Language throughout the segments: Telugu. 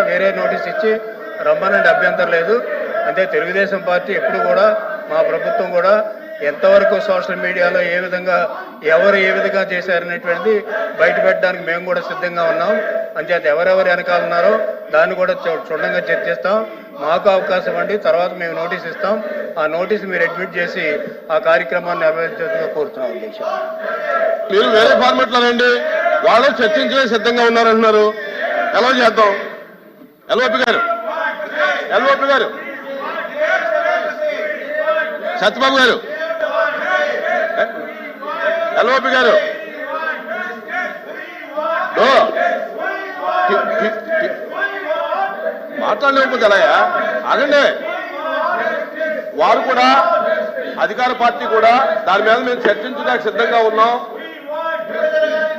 వేరే నోటీస్ ఇచ్చి రమ్మనండి అభ్యంతరం లేదు. అంటే తెలుగుదేశం పార్టీ ఎప్పుడు కూడా మా ప్రభుత్వం కూడా ఎంతవరకు సోషల్ మీడియాలో ఏ విధంగా ఎవరు ఏ విధంగా చేశారనేటువంటిది బయట పెట్టడానికి మేము కూడా సిద్ధంగా ఉన్నాం. అంచేత ఎవరెవరు వెనకాల ఉన్నారో దాన్ని కూడా చూ- క్షుణ్ణంగా చర్చిస్తాం మాకు అవకాశం అండి. తర్వాత మేము నోటీస్ ఇస్తాం. ఆ నోటీస్ మీరు అడ్మిట్ చేసి ఆ కార్యక్రమాన్ని నిర్వహించేందుకు కోరుతున్నాం అధ్యక్ష. మీరు వేరే ఫార్మెట్ వాళ్ళు చర్చించే సిద్ధంగా ఉన్నారంటున్నారు. ఎలా చేద్దాం? ఎల్ఓపి గారు. ఎల్ఓపి గారు. సత్యబాబు గారు. ఎల్ఓపి గారు. మాట్లాడలేకపోతే ఎలాయా? ఆగండి. వారు కూడా అధికార పార్టీ కూడా దాని మీద మేము చర్చించడానికి సిద్ధంగా ఉన్నాం.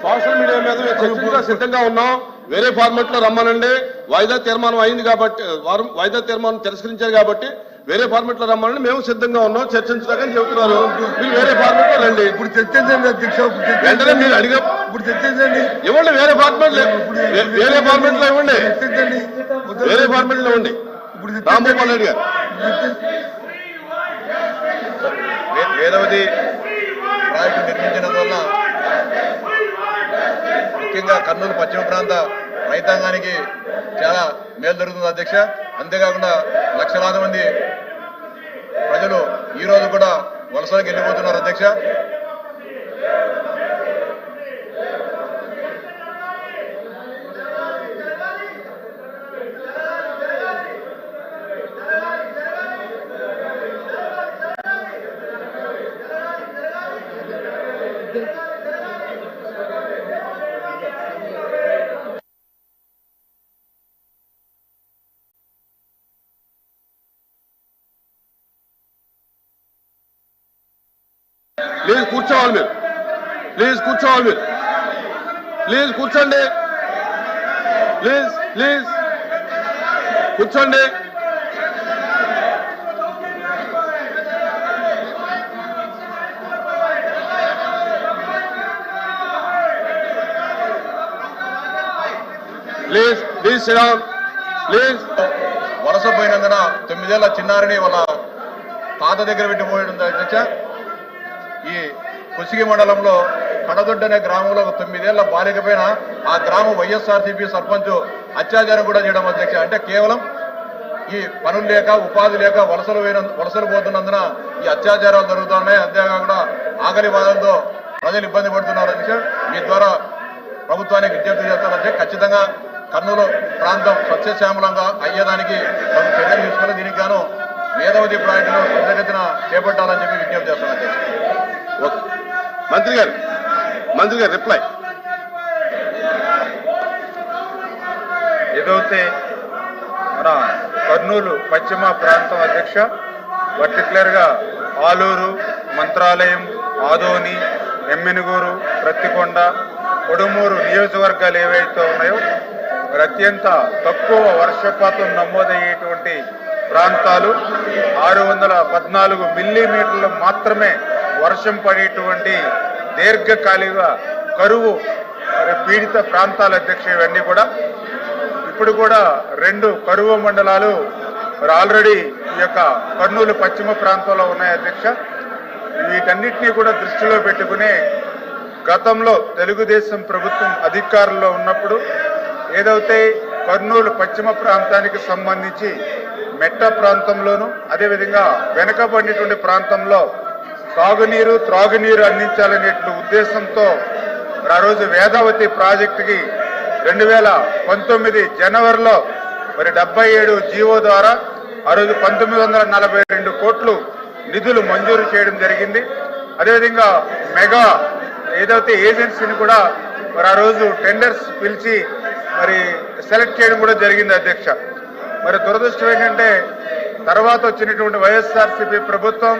సోషల్ మీడియా మీద మేము చర్చించడానికి సిద్ధంగా ఉన్నాం. వేరే ఫార్మెట్లో రమ్మనండి. వాయిదా తీర్మానం అయింది కాబట్టి వారు వాయిదా తీర్మానం తిరస్కరించారు కాబట్టి వేరే ఫార్మెట్లో రమ్మనండి మేము సిద్ధంగా ఉన్నాం చర్చించడానికి చెబుతున్నారు. మీరు వేరే ఫార్మెట్లో రండి. ఇప్పుడు చర్చించండి అధ్యక్ష వెంటనే మీరు అడిగే ఇప్పుడు చర్చించండి. ఇవ్వండి వేరే ఫార్మెట్ వేరే ఫార్మెట్లో ఇవ్వండి చర్చించండి. వేరే ఫార్మెట్లో ఇవ్వండి. ఇప్పుడు రాంభూపాల్ రెడ్డి గారు. వే- వేదవతి ప్రాజెక్టు నిర్మించినందువల్ల ముఖ్యంగా కర్నూలు పశ్చిమ ప్రాంత రైతాంగానికి చాలా మేలు జరుగుతుంది అధ్యక్ష. అంతేకాకుండా లక్షలాది మంది ప్రజలు ఈ రోజు కూడా వలసలకు వెళ్ళిపోతున్నారు అధ్యక్ష ప్లీజ్ కూర్చోవాలి. మీరు ప్లీజ్ కూర్చోవాలి. మీరు ప్లీజ్ కూర్చోండి. Please please. కూర్చోండి. Please please Sriram. ప్లీజ్. వలస పోయినందున తొమ్మిదేళ్ళ చిన్నారిని వాళ్ళ తాత దగ్గర పెట్టిపోయడం అధ్యక్ష కుసిగి మండలంలో కడదొడ్డ అనే గ్రామంలో ఒక తొమ్మిదేళ్ళ బాలిక పైన ఆ గ్రామ వైఎస్ఆర్సీపీ సర్పంచ్ అత్యాచారం కూడా చేయడం అధ్యక్ష. అంటే కేవలం ఈ పనులు లేక ఉపాధి లేక వలసలు పోయిన వలసలు పోతున్నందున ఈ అత్యాచారాలు జరుగుతున్నాయి. అంతేకాకుండా ఆకలి బాధలతో ప్రజలు ఇబ్బంది పడుతున్నారు అధ్యక్ష. మీ ద్వారా ప్రభుత్వానికి విజ్ఞప్తి చేస్తానంటే ఖచ్చితంగా కర్నూలు ప్రాంతం సస్యశ్యామలంగా అయ్యేదానికి చర్యలు తీసుకుని దీనికి గాను మేధావతి ప్రాజెక్టును త్వరితగతిన చేపట్టాలని చెప్పి విజ్ఞప్తి చేస్తాను అధ్యక్ష. మంత్రి గారు మంత్రి గారు రిప్లై ఏదైతే మన కర్నూలు పశ్చిమ ప్రాంతం అధ్యక్ష పర్టికులర్గా ఆలూరు మంత్రాలయం ఆదోని ఎమ్మెనుగూరు ప్రత్తికొండ కొడుమూరు నియోజకవర్గాలు ఏవైతే ఉన్నాయో మరి అత్యంత తక్కువ వర్షపాతం నమోదయ్యేటువంటి ప్రాంతాలు ఆరు వందల పద్నాలుగు మిల్లీమీటర్లు మాత్రమే వర్షం పడేటువంటి దీర్ఘకాలిక కరువు పీడిత ప్రాంతాల అధ్యక్ష ఇవన్నీ కూడా. ఇప్పుడు కూడా రెండు కరువు మండలాలు మరి ఆల్రెడీ ఈ యొక్క కర్నూలు పశ్చిమ ప్రాంతంలో ఉన్నాయి అధ్యక్ష. వీటన్నిటినీ కూడా దృష్టిలో పెట్టుకుని గతంలో తెలుగుదేశం ప్రభుత్వం అధికారంలో ఉన్నప్పుడు ఏదైతే కర్నూలు పశ్చిమ ప్రాంతానికి సంబంధించి మెట్ట ప్రాంతంలోను అదేవిధంగా వెనుకబడినటువంటి ప్రాంతంలో సాగునీరు త్రాగునీరు అందించాలనేటువంటి ఉద్దేశంతో ఆ రోజు వేదావతి ప్రాజెక్టుకి రెండు వేల పంతొమ్మిది జనవరిలో మరి డెబ్బై ఏడు జీవో ద్వారా ఆ రోజు పంతొమ్మిది వందల నలభై రెండు కోట్లు నిధులు మంజూరు చేయడం జరిగింది. అదేవిధంగా మెగా ఏదైతే ఏజెన్సీని కూడా మరి ఆ రోజు టెండర్స్ పిలిచి మరి సెలెక్ట్ చేయడం కూడా జరిగింది అధ్యక్ష. మరి దురదృష్టం ఏంటంటే తర్వాత వచ్చినటువంటి వైఎస్ఆర్సీపీ ప్రభుత్వం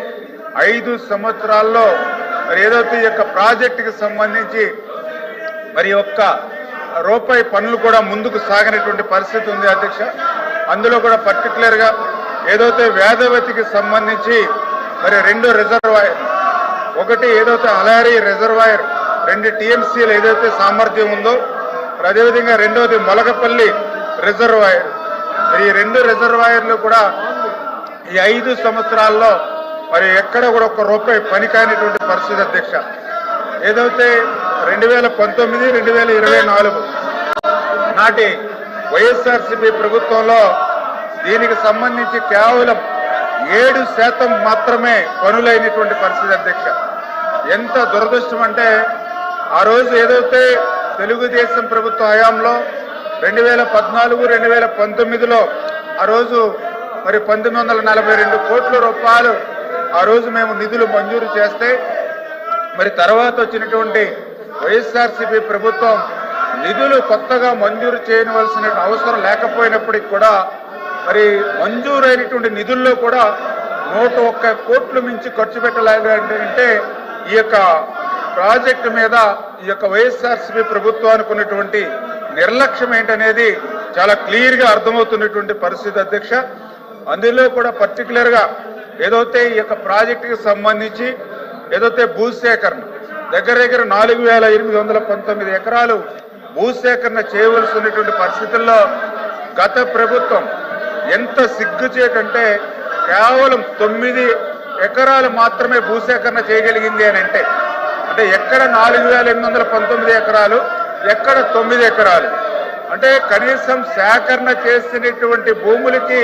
ఐదు సంవత్సరాల్లో మరి ఏదైతే ఈ యొక్క ప్రాజెక్టుకి సంబంధించి మరి ఒక్క రూపాయి పనులు కూడా ముందుకు సాగినటువంటి పరిస్థితి ఉంది అధ్యక్ష. అందులో కూడా పర్టికులర్గా ఏదైతే వేదవతికి సంబంధించి మరి రెండు రిజర్వాయర్ ఒకటి ఏదైతే అలారీ రిజర్వాయర్ రెండు టీఎంసీలు ఏదైతే సామర్థ్యం ఉందో అదేవిధంగా రెండవది మొలకపల్లి రిజర్వాయర్ మరి ఈ రెండు రిజర్వాయర్లు కూడా ఈ ఐదు సంవత్సరాల్లో మరి ఎక్కడ కూడా ఒక్క రూపాయి పని కానిటువంటి పరిస్థితి అధ్యక్ష. ఏదైతే రెండు వేల పంతొమ్మిది రెండు వేల ఇరవై నాలుగు నాటి వైఎస్ఆర్సీపీ ప్రభుత్వంలో దీనికి సంబంధించి కేవలం ఏడు శాతం మాత్రమే పనులైనటువంటి పరిస్థితి అధ్యక్ష. ఎంత దురదృష్టం అంటే ఆ రోజు ఏదైతే తెలుగుదేశం ప్రభుత్వ హయాంలో రెండు వేల పద్నాలుగు రెండు వేల పంతొమ్మిదిలో ఆ రోజు మరి పంతొమ్మిది వందల నలభై రెండు కోట్ల రూపాయలు ఆ రోజు మేము నిధులు మంజూరు చేస్తే మరి తర్వాత వచ్చినటువంటి వైఎస్ఆర్సీపీ ప్రభుత్వం నిధులు కొత్తగా మంజూరు చేయవలసిన అవసరం లేకపోయినప్పటికి కూడా మరి మంజూరైనటువంటి నిధుల్లో కూడా నూట ఒక్క కోట్లు మించి ఖర్చు పెట్టలేదంటే ఈ యొక్క ప్రాజెక్టు మీద ఈ యొక్క వైఎస్ఆర్సీపీ ప్రభుత్వానికి ఉన్నటువంటి నిర్లక్ష్యం ఏంటనేది చాలా క్లియర్గా అర్థమవుతున్నటువంటి పరిస్థితి అధ్యక్ష. అందులో కూడా పర్టికులర్గా ఏదైతే ఈ యొక్క ప్రాజెక్టుకి సంబంధించి ఏదైతే భూసేకరణ దగ్గర దగ్గర నాలుగు వేల ఎనిమిది వందల పంతొమ్మిది ఎకరాలు భూసేకరణ చేయవలసి ఉన్నటువంటి పరిస్థితుల్లో గత ప్రభుత్వం ఎంత సిగ్గుచేటంటే కేవలం తొమ్మిది ఎకరాలు మాత్రమే భూసేకరణ చేయగలిగింది అని అంటే అంటే ఎక్కడ నాలుగు వేల ఎనిమిది వందల పంతొమ్మిది ఎకరాలు ఎక్కడ తొమ్మిది ఎకరాలు? అంటే కనీసం సేకరణ చేసినటువంటి భూములకి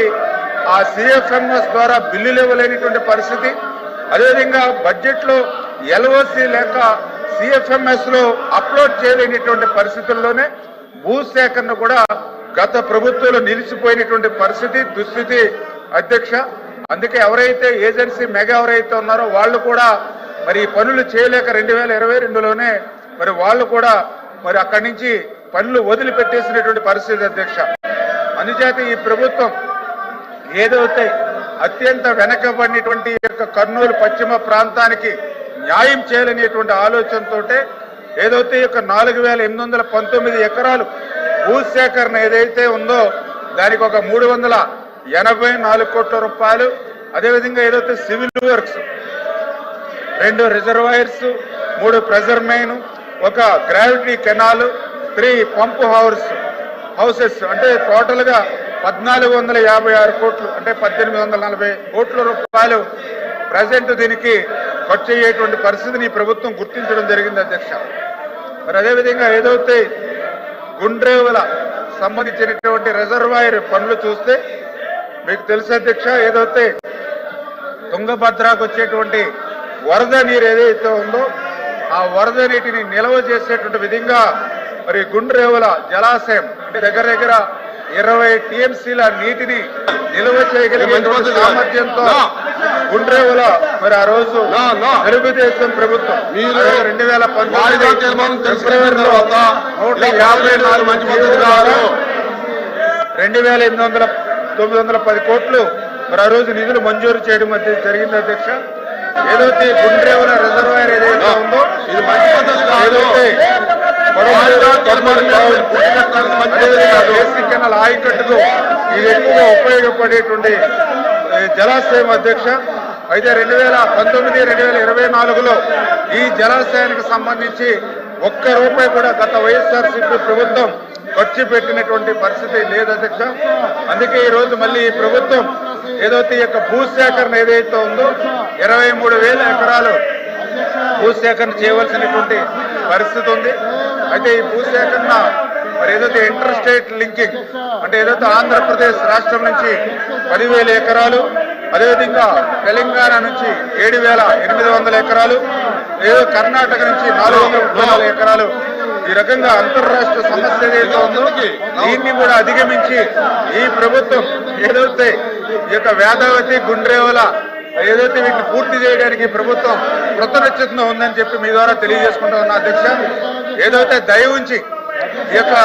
ఆ సిఎఫ్ఎంఎస్ ద్వారా బిల్లులు ఇవ్వలేనిటువంటి పరిస్థితి. అదేవిధంగా బడ్జెట్లో ఎల్ఓసి లేక సిఎఫ్ఎంఎస్లో అప్లోడ్ చేయలేనిటువంటి పరిస్థితుల్లోనే భూసేకరణ కూడా గత ప్రభుత్వంలో నిలిచిపోయినటువంటి పరిస్థితి దుస్థితి అధ్యక్ష. అందుకే ఎవరైతే ఏజెన్సీ మెగా ఎవరైతే ఉన్నారో వాళ్ళు కూడా మరి ఈ పనులు చేయలేక రెండు వేల ఇరవై రెండులోనే మరి వాళ్ళు కూడా మరి అక్కడి నుంచి పనులు వదిలిపెట్టేసినటువంటి పరిస్థితి అధ్యక్ష. అందుచేత ఈ ప్రభుత్వం ఏదైతే అత్యంత వెనకబడినటువంటి యొక్క కర్నూలు పశ్చిమ ప్రాంతానికి న్యాయం చేయాలనేటువంటి ఆలోచనతో ఏదైతే యొక్క నాలుగు వేల ఎనిమిది వందల పంతొమ్మిది ఎకరాలు భూసేకరణ ఏదైతే ఉందో దానికి ఒక మూడు వందల ఎనభై నాలుగు కోట్ల రూపాయలు అదేవిధంగా ఏదైతే సివిల్ వర్క్స్ రెండు రిజర్వాయర్స్ మూడు ప్రెజర్ మెయిన్ ఒక gravity canal three pump house houses అంటే టోటల్గా పద్నాలుగు వందల యాభై ఆరు కోట్లు అంటే పద్దెనిమిది వందల నలభై కోట్ల రూపాయలు ప్రజెంట్ దీనికి ఖర్చు అయ్యేటువంటి పరిస్థితిని ప్రభుత్వం గుర్తించడం జరిగింది అధ్యక్ష. మరి అదేవిధంగా ఏదైతే గుండ్రేవుల సంబంధించినటువంటి రిజర్వాయర్ పనులు చూస్తే మీకు తెలుసు అధ్యక్ష ఏదైతే తుంగభద్రకు వచ్చేటువంటి వరద నీరు ఏదైతే ఉందో ఆ వరద నీటిని నిల్వ చేసేటువంటి విధంగా మరి గుండ్రేవుల జలాశయం అంటే దగ్గర దగ్గర ఇరవై టీఎంసీల నీటిని నిల్వ చేయగలిగే సామర్థ్యంతో గుండ్రేవుల మరి ఆ రోజు. తెలుగుదేశం ప్రభుత్వం. మీరు రెండు వేల తర్వాత నూట యాభై కాంగ్రెస్ నాలుగు మంచి రెండు వేల ఎనిమిది వందల తొమ్మిది వందల పది కోట్లు మరి ఆ రోజు నిధులు మంజూరు చేయడం జరిగింది అధ్యక్ష. ఏదైతే గుండ్రేవుల రిజర్వాయర్ ఏదైతే ఉందో ఇది మంచి పద్ధతి కాదు. కెనాల్ ఆయకట్టుకు ఇది ఎక్కువగా ఉపయోగపడేటువంటి జలాశయం అధ్యక్ష. అయితే రెండు వేల పంతొమ్మిది రెండు వేల ఇరవై నాలుగులో ఈ జలాశయానికి సంబంధించి ఒక్క రూపాయి కూడా గత వైఎస్ఆర్సీపీ ప్రభుత్వం ఖర్చు పెట్టినటువంటి పరిస్థితి లేదు అధ్యక్ష. అందుకే ఈ రోజు మళ్ళీ ఈ ప్రభుత్వం ఏదైతే ఈ యొక్క భూసేకరణ ఏదైతే ఉందో ఇరవై మూడు వేల ఎకరాలు భూసేకరణ చేయవలసినటువంటి పరిస్థితి ఉంది. అయితే ఈ భూసేకరణ మరి ఏదైతే ఇంటర్ స్టేట్ లింకింగ్ అంటే ఏదైతే ఆంధ్రప్రదేశ్ రాష్ట్రం నుంచి పదివేల ఎకరాలు అదేవిధంగా తెలంగాణ నుంచి ఏడు వేల ఎనిమిది వందల ఎకరాలు ఏదో కర్ణాటక నుంచి నాలుగు వందల ముప్పై నాలుగు ఎకరాలు ఈ రకంగా అంతర్రాష్ట్ర సమస్య ఏదైతే ఉందో దీన్ని కూడా అధిగమించి ఈ ప్రభుత్వం ఏదైతే ఈ యొక్క వేదావతి గుండ్రేవల ఏదైతే వీటిని పూర్తి చేయడానికి ప్రభుత్వం కృతనిశ్చితంగా ఉందని చెప్పి మీ ద్వారా తెలియజేసుకుంటా ఉన్నా అధ్యక్ష. ఏదైతే దయ ఉంచి ఈ యొక్క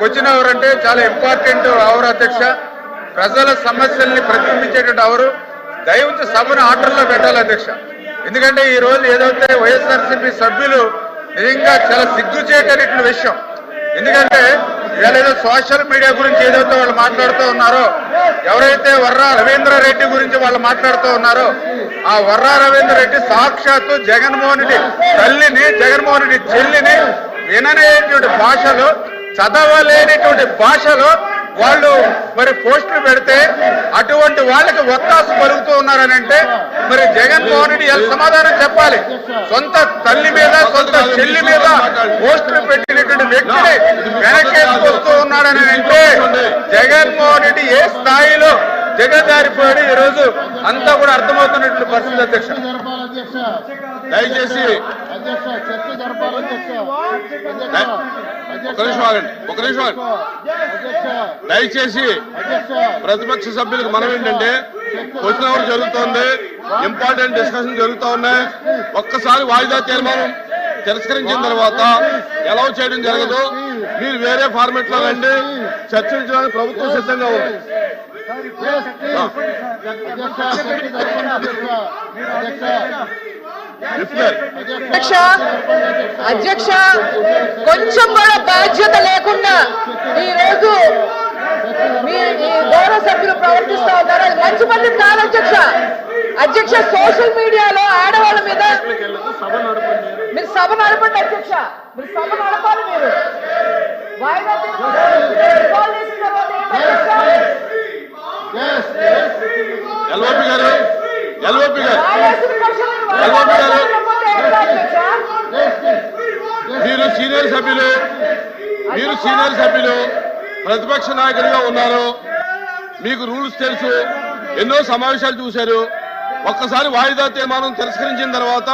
క్వశ్చన్ అవర్ అంటే చాలా ఇంపార్టెంట్ అవర్ అధ్యక్ష. ప్రజల సమస్యల్ని ప్రతిబింబించేటువంటి అవరు. దయ ఉంచి సభను ఆర్డర్లో పెట్టాలి అధ్యక్ష. ఎందుకంటే ఈ రోజు ఏదైతే వైఎస్ఆర్సీపీ సభ్యులు నిజంగా చాలా సిగ్గు సిగ్గుచేటటువంటి విషయం. ఎందుకంటే ఏదో సోషల్ మీడియా గురించి ఏదైతే వాళ్ళు మాట్లాడుతూ ఉన్నారో ఎవరైతే వర్రా రవీంద్ర రెడ్డి గురించి వాళ్ళు మాట్లాడుతూ ఉన్నారో ఆ వర్రా రవీంద్ర రెడ్డి సాక్షాత్తు జగన్మోహన్ రెడ్డి తల్లిని జగన్మోహన్ రెడ్డి చెల్లిని విననేటువంటి భాషలో చదవలేనిటువంటి భాషలో వాళ్ళు మరి పోస్టులు పెడితే అటువంటి వాళ్ళకి ఒత్తాసు పలుకుతూ ఉన్నారని అంటే మరి జగన్మోహన్ రెడ్డి ఎంత సమాధానం చెప్పాలి? సొంత తల్లి మీద సొంత చెల్లి మీద పోస్టులు పెట్టినటువంటి వ్యక్తిని వెనకేసుకొస్తూ ఉన్నాడని అంటే జగన్మోహన్ రెడ్డి ఏ స్థాయిలో జగదారిపోయాడు ఈ రోజు అంతా కూడా అర్థమవుతున్నటువంటి పరిస్థితి అధ్యక్ష. దయచేసి ఒక నిమిషం ఆగండి ఒక నిమిషం ఆగండి. దయచేసి ప్రతిపక్ష సభ్యులకు మనం ఏంటంటే క్వశ్చన్ అవర్ జరుగుతోంది ఇంపార్టెంట్ డిస్కషన్ జరుగుతూ ఉన్నాయి. ఒక్కసారి వాయిదా తీర్మానం తిరస్కరించిన తర్వాత ఎలా చేయడం జరగదు. మీరు వేరే ఫార్మెట్లో రండి. చర్చించడానికి ప్రభుత్వం సిద్ధంగా ఉంది. అధ్యక్ష అధ్యక్ష కొంచెం కూడా బాధ్యత లేకుండా ఈరోజు మీ ఈ గౌరవ సభ్యులు ప్రవర్తిస్తా ఉన్నారు. అది మంచి పద్ధతి కాదు అధ్యక్ష. అధ్యక్ష సోషల్ మీడియాలో ఆడవాళ్ళ మీద మీరు సభ నడపండి అధ్యక్ష. మీరు సభ నడపాలి మీరు. వాయిదా ఎల్ఓపి గారు ఎల్ఓపి గారు. ఎల్ఓపి గారు. మీరు సీనియర్ సభ్యులు మీరు సీనియర్ సభ్యులు ప్రతిపక్ష నాయకుడిగా ఉన్నారు. మీకు రూల్స్ తెలుసు. ఎన్నో సమావేశాలు చూశారు. ఒక్కసారి వాయిదా తీర్మానం తిరస్కరించిన తర్వాత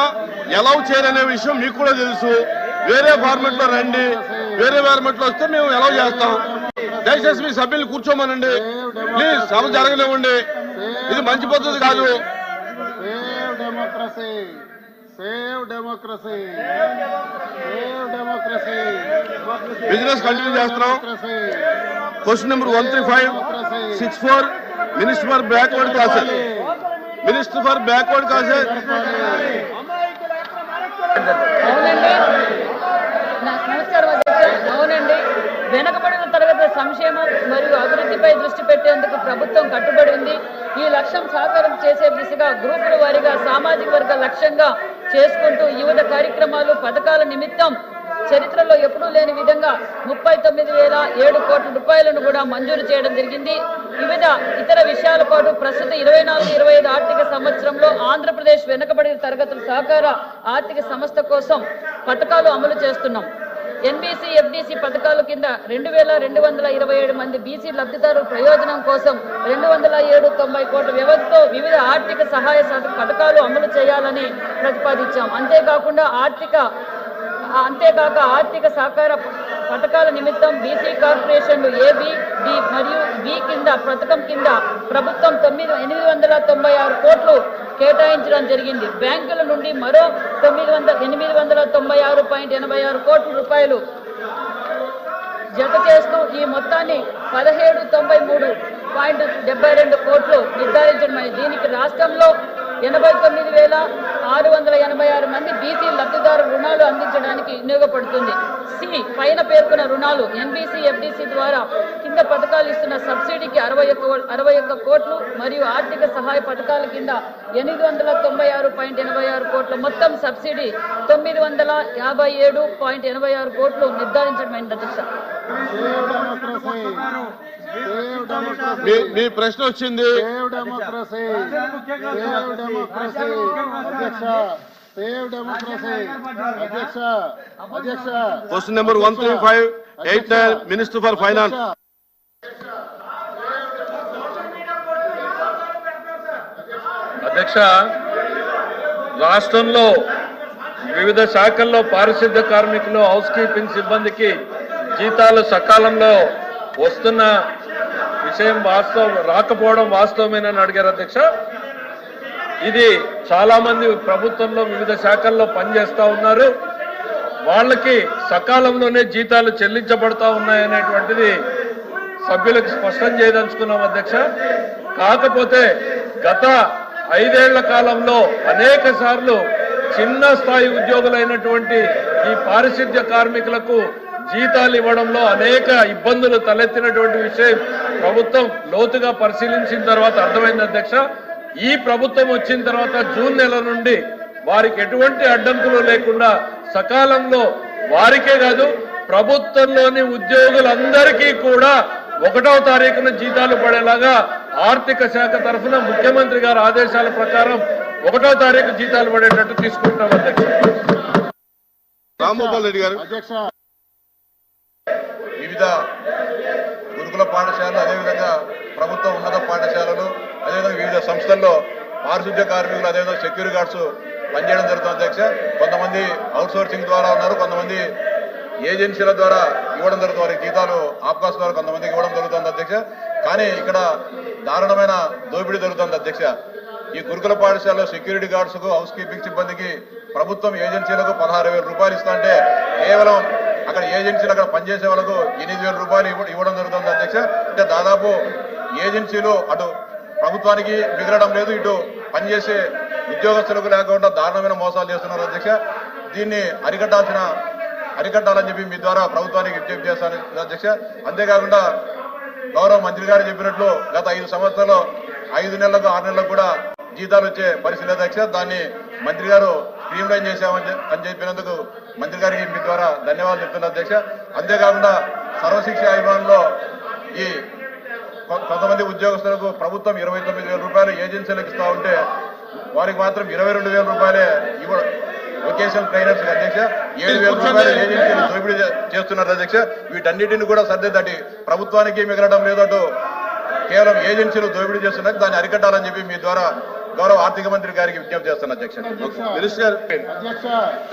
ఎలా చేయాలనే విషయం మీకు కూడా తెలుసు. వేరే ఫార్మెట్లో రండి. వేరే ఫార్మెట్లో వస్తే మేము ఎలా చేస్తాం. దయచేసి మీ సభ్యులు కూర్చోమనండి. ప్లీజ్ సభ జరగనివ్వండి. ఇది మంచి పద్ధతి కాదు. Save democracy. Save democracy. Save democracy. Business continue చేస్తున్నాం. Question number one three five six four minister for backward classes minister for backward classes నమస్కారం అధ్యక్ష. అవునండి. వెనకబడిన తరగతి సంక్షేమం మరియు అభివృద్ధిపై దృష్టి పెట్టేందుకు ప్రభుత్వం కట్టుబడి ఉంది. ఈ లక్ష్యం సాకారం చేసే దిశగా గ్రూపుల వారీగా సామాజిక వర్గ లక్ష్యంగా చేసుకుంటూ వివిధ కార్యక్రమాలు పథకాల నిమిత్తం చరిత్రలో ఎప్పుడూ లేని విధంగా ముప్పై తొమ్మిది వేల ఏడు కోట్ల రూపాయలను కూడా మంజూరు చేయడం జరిగింది. వివిధ ఇతర విషయాల పాటు ప్రస్తుత ఇరవై నాలుగు ఇరవై ఐదు ఆర్థిక సంవత్సరంలో ఆంధ్రప్రదేశ్ వెనుకబడిన తరగతుల సహకార ఆర్థిక సంస్థ కోసం పథకాలు అమలు చేస్తున్నాం. ఎన్బీసీ ఎఫ్డీసీ పథకాల కింద రెండు వేల రెండు వందల ఇరవై ఏడు మంది బీసీ లబ్ధిదారుల ప్రయోజనం కోసం రెండు వందల ఏడు తొంభై కోట్ల వ్యవధితో వివిధ ఆర్థిక సహాయ సహ- పథకాలు అమలు చేయాలని ప్రతిపాదించాం. అంతేకాకుండా ఆర్థిక అంతేకాక ఆర్థిక సహకార పథకాల నిమిత్తం బీసీ కార్పొరేషన్లు ఏబి డి మరియు బి కింద పథకం కింద ప్రభుత్వం తొమ్మిది ఎనిమిది వందల తొంభై ఆరు కోట్లు కేటాయించడం జరిగింది. బ్యాంకుల నుండి మరో తొమ్మిది వందల ఎనిమిది వందల తొంభై ఆరు పాయింట్ ఎనభై ఆరు కోట్ల రూపాయలు జత చేస్తూ ఈ మొత్తాన్ని పదిహేడు తొంభై మూడు పాయింట్ డెబ్బై రెండు కోట్లు నిర్ధారించడమైంది దీనికి రాష్ట్రంలో ఎనభై తొమ్మిది వేల ఆరు వందల ఎనభై ఆరు మంది బీసీ లబ్ధిదారు రుణాలు అందించడానికి వినియోగపడుతుంది. సి పైన పేర్కొన్న రుణాలు ఎన్బీసీ ఎఫ్డీసీ ద్వారా కింద పథకాలు ఇస్తున్న సబ్సిడీకి అరవై ఒక్క అరవై ఒక్క కోట్లు మరియు ఆర్థిక సహాయ పథకాల కింద ఎనిమిది వందల తొంభై ఆరు పాయింట్ ఎనభై ఆరు కోట్ల మొత్తం సబ్సిడీ తొమ్మిది వందల యాభై ఏడు పాయింట్ ఎనభై ఆరు కోట్లు నిర్ధారించడమైంది అధ్యక్ష. మీ ప్రశ్న వచ్చింది Save democracy. Save democracy. అధ్యక్ష సేవ్ డెమోక్రసీ అధ్యక్ష అధ్యక్ష question number one three five eight nine minister for finance అధ్యక్ష రాష్ట్రంలో వివిధ శాఖల్లో పారిశుద్ధ్య కార్మికులు హౌస్ కీపింగ్ సిబ్బందికి జీతాలు సకాలంలో వస్తున్న విషయం వాస్తవం రాకపోవడం వాస్తవమేనని అడిగారు అధ్యక్ష. ఇది చాలామంది ప్రభుత్వంలో వివిధ శాఖల్లో పనిచేస్తూ ఉన్నారు. వాళ్ళకి సకాలంలోనే జీతాలు చెల్లించబడతా ఉన్నాయనేటువంటిది సభ్యులకు స్పష్టం చేయదలుచుకున్నాం అధ్యక్ష. కాకపోతే గత ఐదేళ్ళ కాలంలో అనేక సార్లు చిన్న స్థాయి ఉద్యోగులైనటువంటి ఈ పారిశుద్ధ్య కార్మికులకు జీతాలు ఇవ్వడంలో అనేక ఇబ్బందులు తలెత్తినటువంటి విషయం ప్రభుత్వం లోతుగా పరిశీలించిన తర్వాత అర్థమైంది అధ్యక్ష. ఈ ప్రభుత్వం వచ్చిన తర్వాత జూన్ నెల నుండి వారికి ఎటువంటి అడ్డంకులు లేకుండా సకాలంలో వారికే కాదు ప్రభుత్వంలోని ఉద్యోగులందరికీ కూడా ఒకటవ తారీఖున జీతాలు పడేలాగా ఆర్థిక శాఖ తరఫున ముఖ్యమంత్రి గారి ఆదేశాల ప్రకారం ఒకటో తారీఖు జీతాలు పడేటట్టు తీసుకుంటాం అధ్యక్ష. రామ్మోహన్ రెడ్డి గారు. అధ్యక్ష. వివిధ గురుకుల పాఠశాలలు అదేవిధంగా ప్రభుత్వ ఉన్నత పాఠశాలలు అదేవిధంగా వివిధ సంస్థల్లో పారిశుద్ధ్య కార్మికులు అదేవిధంగా సెక్యూరిటీ గార్డ్స్ పనిచేయడం జరుగుతుంది అధ్యక్ష. కొంతమంది అవుట్ సోర్సింగ్ ద్వారా ఉన్నారు కొంతమంది ఏజెన్సీల ద్వారా ఇవ్వడం జరుగుతుంది వారికి జీతాలు ఆప్కాస్ ద్వారా కొంతమందికి ఇవ్వడం జరుగుతుంది అధ్యక్ష. కానీ ఇక్కడ దారుణమైన దోపిడీ జరుగుతుంది అధ్యక్ష. ఈ గురుకుల పాఠశాలలో సెక్యూరిటీ గార్డ్స్కు హౌస్ కీపింగ్ సిబ్బందికి ప్రభుత్వం ఏజెన్సీలకు పదహారు వేల రూపాయలు ఇస్తాంటే కేవలం అక్కడ ఏజెన్సీలు అక్కడ పనిచేసే వాళ్ళకు ఎనిమిది వేల రూపాయలు ఇవ్వడం జరుగుతుంది అధ్యక్ష. అంటే దాదాపు ఏజెన్సీలు అటు ప్రభుత్వానికి మిగలడం లేదు ఇటు పనిచేసే ఉద్యోగస్తులకు లేకుండా దారుణమైన మోసాలు చేస్తున్నారు అధ్యక్ష. దీన్ని అరికట్టాల్సిన అరికట్టాలని చెప్పి మీ ద్వారా ప్రభుత్వానికి విజ్ఞప్తి చేస్తాను అధ్యక్ష. అంతేకాకుండా గౌరవ మంత్రి గారు చెప్పినట్లు గత ఐదు సంవత్సరాలు ఐదు నెలలకు ఆరు నెలలకు కూడా జీతాలు వచ్చే పరిస్థితి లేదు అధ్యక్ష దాన్ని మంత్రి గారు స్ట్రీమ్ లైన్ చేశామని అని చెప్పినందుకు మంత్రి గారికి మీ ద్వారా ధన్యవాదాలు చెప్తున్నా అధ్యక్ష. అంతేకాకుండా సర్వశిక్ష అభిమానులో ఈ కొ- కొంతమంది ఉద్యోగస్తులకు ప్రభుత్వం ఇరవై తొమ్మిది వేల రూపాయలు ఏజెన్సీలకు ఇస్తా ఉంటే వారికి మాత్రం ఇరవై రెండు వేల రూపాయలే వొకేషనల్ ట్రైనర్స్ అధ్యక్ష ఏడు వేల రూపాయలు ఏజెన్సీలు దోపిడీ చేస్తున్నారు అధ్యక్ష. వీటన్నిటిని కూడా సర్దిద్దటి ప్రభుత్వానికి మిగలడం లేదటు కేవలం ఏజెన్సీలు దోపిడీ చేస్తున్నారు. దాన్ని అరికట్టాలని చెప్పి మీ ద్వారా గౌరవ ఆర్థిక మంత్రి గారికి విజ్ఞప్తి చేస్తున్నా మినిస్టర్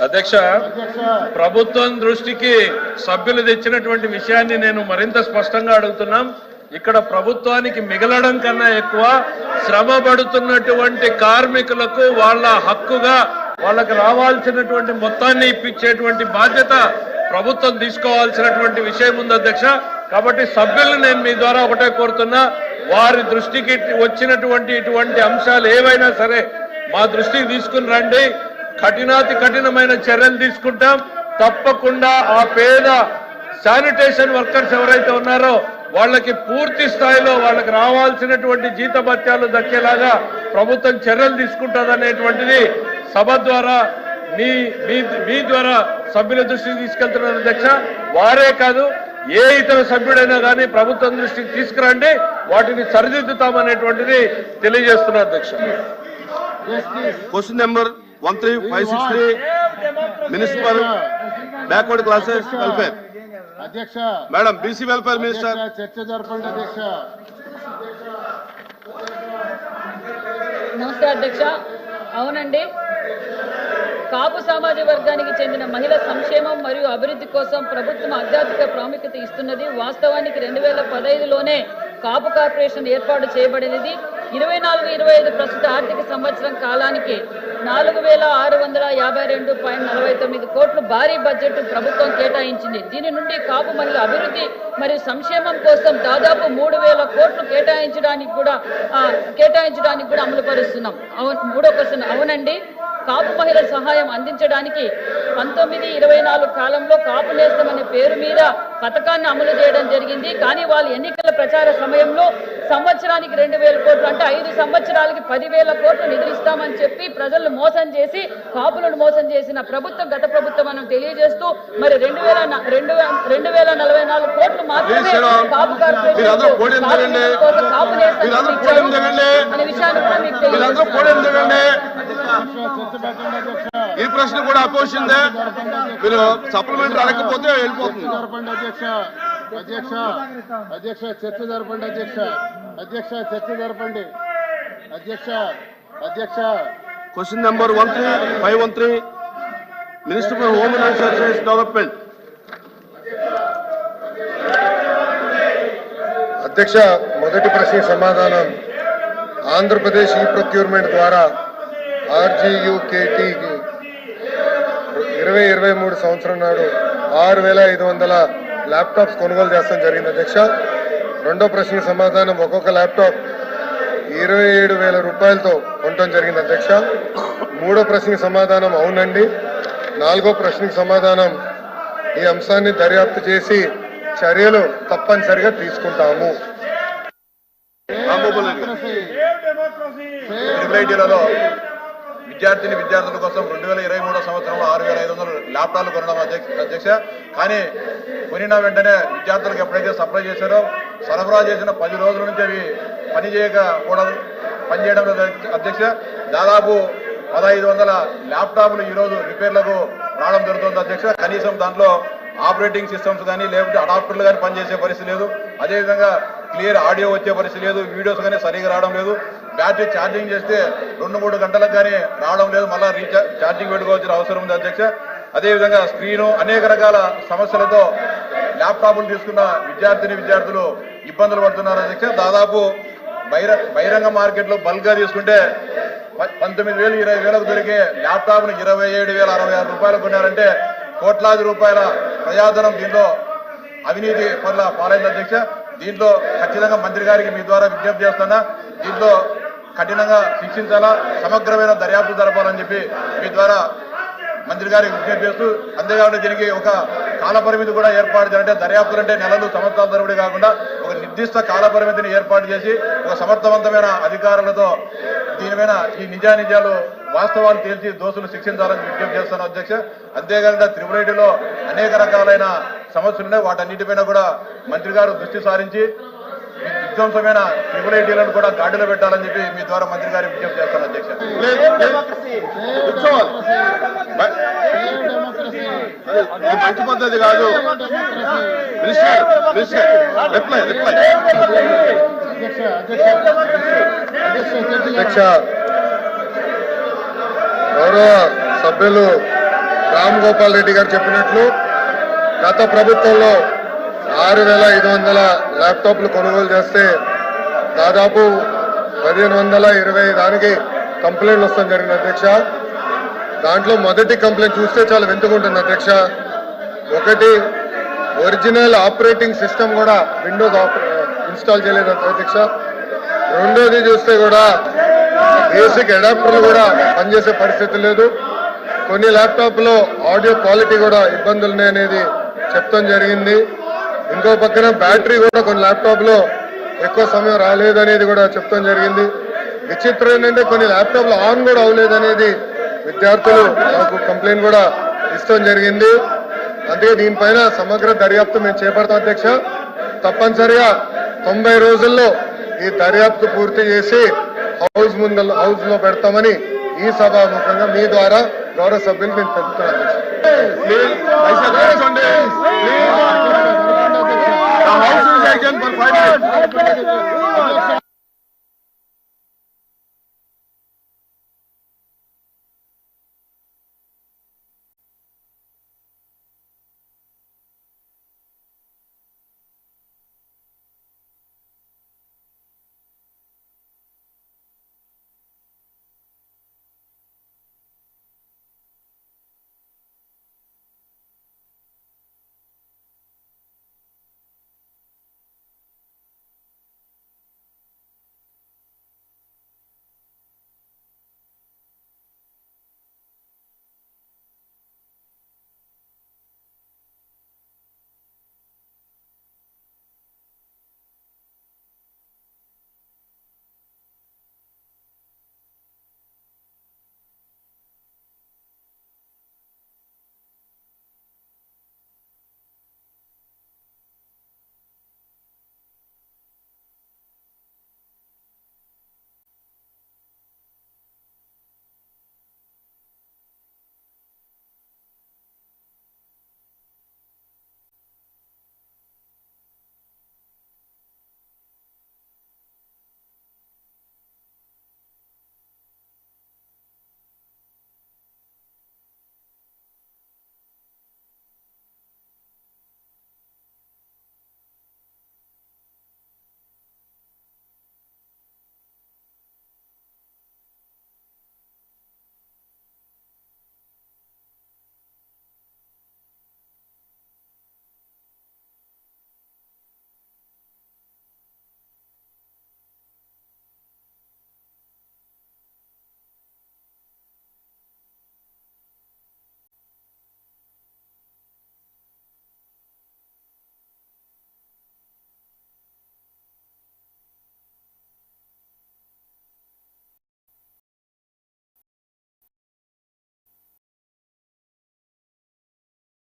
అధ్యక్ష అధ్యక్ష. ప్రభుత్వం దృష్టికి సభ్యులు తెచ్చినటువంటి విషయాన్ని నేను మరింత స్పష్టంగా అడుగుతున్నాం. ఇక్కడ ప్రభుత్వానికి మిగలడం కన్నా ఎక్కువ శ్రమ పడుతున్నటువంటి కార్మికులకు వాళ్ళ హక్కుగా వాళ్ళకి రావాల్సినటువంటి మొత్తాన్ని ఇప్పించేటువంటి బాధ్యత ప్రభుత్వం తీసుకోవాల్సినటువంటి విషయం ఉంది అధ్యక్ష. కాబట్టి సభ్యులను నేను మీ ద్వారా ఒకటే కోరుతున్నా వారి దృష్టికి వచ్చినటువంటి ఇటువంటి అంశాలు ఏవైనా సరే మా దృష్టికి తీసుకుని రండి. కఠినాతి కఠినమైన చర్యలు తీసుకుంటాం. తప్పకుండా ఆ పేద శానిటేషన్ వర్కర్స్ ఎవరైతే ఉన్నారో వాళ్ళకి పూర్తి స్థాయిలో వాళ్ళకి రావాల్సినటువంటి జీతభత్యాలు దక్కేలాగా ప్రభుత్వం చర్యలు తీసుకుంటుందనేటువంటిది సభ ద్వారా మీ మీ మీ ద్వారా సభ్యుల దృష్టికి తీసుకెళ్తున్నారు అధ్యక్ష వారే కాదు ఏ ఇతర సభ్యుడైనా కానీ ప్రభుత్వం దృష్టికి తీసుకురండి వాటిని సరిదిద్దుతామనేటువంటిది తెలియజేస్తున్నారు అధ్యక్ష. Question number one three five six three municipal backward classes welfare అధ్యక్ష. మేడం బీసీ వెల్ఫేర్ మినిస్టర్ చర్చ జరపండి అధ్యక్ష. నమస్తే అధ్యక్ష. అవునండి. కాపు సామాజిక వర్గానికి చెందిన మహిళ సంక్షేమం మరియు అభివృద్ధి కోసం ప్రభుత్వం అధ్యాత్మిక ప్రాముఖ్యత ఇస్తున్నది. వాస్తవానికి రెండు వేల పదైదులోనే కాపు కార్పొరేషన్ ఏర్పాటు చేయబడినది. ఇరవై నాలుగు ఇరవై ఐదు ప్రస్తుత ఆర్థిక సంవత్సరం కాలానికి నాలుగు వేల ఆరు వందల యాభై రెండు పాయింట్ నలభై తొమ్మిది కోట్లు భారీ బడ్జెట్ ప్రభుత్వం కేటాయించింది. దీని నుండి కాపు మహిళ అభివృద్ధి మరియు సంక్షేమం కోసం దాదాపు మూడు వేల కోట్లు కేటాయించడానికి కూడా కేటాయించడానికి కూడా అమలు పరుస్తున్నాం. అవును మూడో క్వశ్చన్. అవునండి కాపు మహిళ సహాయం అందించడానికి పంతొమ్మిది ఇరవై నాలుగు కాలంలో కాపు నేస్తం అనే పేరు మీద పథకాన్ని అమలు చేయడం జరిగింది కానీ వాళ్ళు ఎన్నికల ప్రచార సమయంలో సంవత్సరానికి రెండు వేల కోట్లు అంటే ఐదు సంవత్సరాలకి పదివేల కోట్లు నిధులు ఇస్తామని చెప్పి ప్రజలను మోసం చేసి కాపులను మోసం చేసిన ప్రభుత్వం గత ప్రభుత్వం మనం తెలియజేస్తూ మరి రెండు వేల రెండు రెండు వేల నలభై నాలుగు కోట్లు మాత్రమే. కాపు కార్పొరేషన్ కోసం కాపు ఇచ్చారు. అనే విషయాన్ని కూడా మీకు మీరందరూ ఈ ప్రశ్న కూడా అపోజిషన్దే మీరు సప్లిమెంటరీ అడగకపోతే వెళ్ళిపోతుంది. అధ్యక్ష. అధ్యక్ష. అధ్యక్ష చర్చ జరపండి అధ్యక్ష. అధ్యక్ష చర్చ జరపండి. అధ్యక్ష అధ్యక్ష. Question number one three five one three minister for home and services development అధ్యక్ష మొదటి ప్రశ్న సమాధానం. ఆంధ్రప్రదేశ్ ఈ ప్రొక్యూర్మెంట్ ద్వారా ఆర్జీయుకేటీకి ఇరవై ఇరవై మూడు సంవత్సరం నాడు ఆరు వేల ఐదు వందల ల్యాప్టాప్స్ కొనుగోలు చేస్తాం జరిగింది అధ్యక్ష. రెండో ప్రశ్న సమాధానం ఒక్కొక్క ల్యాప్టాప్ ఇరవై ఏడు వేల రూపాయలతో కొనటం జరిగింది అధ్యక్ష. మూడో ప్రశ్నకి సమాధానం అవునండి. నాలుగో ప్రశ్నకి సమాధానం ఈ అంశాన్ని దర్యాప్తు చేసి చర్యలు తప్పనిసరిగా తీసుకుంటాము రెడ్డి డెమోక్రసీ ట్రిపుల్ ఐటీలలో విద్యార్థిని విద్యార్థుల కోసం రెండు వేల ఇరవై మూడో సంవత్సరంలో ఆరు వేల ఐదు వందలు ల్యాప్టాప్లు కొనడం అధ్యక్ష కానీ కొనిన వెంటనే విద్యార్థులకు ఎప్పుడైతే సప్లై చేశారో సరఫరా చేసిన పది రోజుల నుంచి అవి పని చేయకపోవడం పనిచేయడం అధ్యక్ష దాదాపు పదహైదు వందల ల్యాప్టాప్లు ఈరోజు రిపేర్లకు రావడం జరుగుతుంది అధ్యక్ష. కనీసం దాంట్లో ఆపరేటింగ్ సిస్టమ్స్ కానీ లేకపోతే అడాప్టర్లు కానీ పనిచేసే పరిస్థితి లేదు. అదేవిధంగా క్లియర్ ఆడియో వచ్చే పరిస్థితి లేదు వీడియోస్ కానీ సరిగా రావడం లేదు. బ్యాటరీ ఛార్జింగ్ చేస్తే రెండు మూడు గంటలకు కానీ రావడం లేదు. మళ్ళీ రీఛార్జ్ ఛార్జింగ్ పెట్టుకోవాల్సిన అవసరం ఉంది అధ్యక్ష. అదేవిధంగా స్క్రీను అనేక రకాల సమస్యలతో ల్యాప్టాప్లు తీసుకున్న విద్యార్థిని విద్యార్థులు ఇబ్బందులు పడుతున్నారు అధ్యక్ష. దాదాపు బహిర బహిరంగ మార్కెట్లో బల్క్గా తీసుకుంటే ప- పంతొమ్మిది వేలు ఇరవై వేలకు దొరికే ల్యాప్టాప్ను ఇరవై ఏడు వేల అరవై ఆరు రూపాయలు కొన్నారంటే కోట్లాది రూపాయల ప్రజాధనం దీంతో అవినీతి పనుల పాలైంది అధ్యక్ష. దీంట్లో ఖచ్చితంగా మంత్రి గారికి మీ ద్వారా విజ్ఞప్తి చేస్తున్నా. దీంట్లో కఠినంగా శిక్షించాలా సమగ్రమైన దర్యాప్తు జరపాలని చెప్పి మీ ద్వారా మంత్రి గారికి విజ్ఞప్తి చేస్తూ అంతేకాకుండా దీనికి ఒక కాల పరిమితి కూడా ఏర్పాటు చేయాలంటే దర్యాప్తులు అంటే నెలలు సంవత్సరాల తరబడి కాకుండా ఒక నిర్దిష్ట కాల పరిమితిని ఏర్పాటు చేసి ఒక సమర్థవంతమైన అధికారులతో దీని ఈ నిజానిజాలు వాస్తవాన్ని తేల్చి దోషులు శిక్షించాలని విజ్ఞప్తి చేస్తాను అధ్యక్ష అంతేకాకుండా త్రిపురేటిలో అనేక రకాలైన సమస్యలు ఉన్నాయి వాటన్నిటిపైన కూడా మంత్రి గారు దృష్టి సారించి విధ్వంసమైన ట్రిపుల్ కూడా గాడిలో పెట్టాలని చెప్పి మీ ద్వారా మంత్రి గారి విజ్ఞప్తి చేస్తాను అధ్యక్ష మంచి పద్ధతి కాదు అధ్యక్ష అధ్యక్ష అధ్యక్ష చర్చ అధ్యక్ష గౌరవ సభ్యులు రామ్ గోపాల్ రెడ్డి గారు చెప్పినట్లు గత ప్రభుత్వంలో ఆరు వేల ఐదు వందల ల్యాప్టాప్లు కొనుగోలు చేస్తే దాదాపు పదిహేను వందల ఇరవై దానికి కంప్లైంట్లు వస్తాం జరిగింది అధ్యక్ష. దాంట్లో మొదటి కంప్లైంట్ చూస్తే చాలా వెంతుకుంటుంది అధ్యక్ష. ఒకటి ఒరిజినల్ ఆపరేటింగ్ సిస్టమ్ కూడా విండోస్ ఇన్స్టాల్ చేయలేదు అధ్యక్ష. రెండోది చూస్తే కూడా బేసిక్ అడాప్టర్లు కూడా పనిచేసే పరిస్థితి లేదు. కొన్ని ల్యాప్టాప్లో ఆడియో క్వాలిటీ కూడా ఇబ్బందులు ఉన్నాయనేది చెప్తాం జరిగింది. ఇంకో పక్కన బ్యాటరీ కూడా కొన్ని ల్యాప్టాప్లో ఎక్కువ సమయం రాలేదనేది కూడా చెప్తాం జరిగింది. విచిత్రం ఏంటంటే కొన్ని ల్యాప్టాప్లు ఆన్ కూడా అవ్వలేదనేది విద్యార్థులు మాకు కంప్లైంట్ కూడా ఇస్తాం జరిగింది. అందుకే దీనిపైన సమగ్ర దర్యాప్తు మేము చేపడతాం అధ్యక్ష. తప్పనిసరిగా తొంభై రోజుల్లో ఈ దర్యాప్తు పూర్తి చేసి హౌస్ ముందు హౌస్లో పెడతామని ఈ సభాముఖంగా మీ ద్వారా గౌరవ సభ్యులు మేము తెలుపుతున్నాం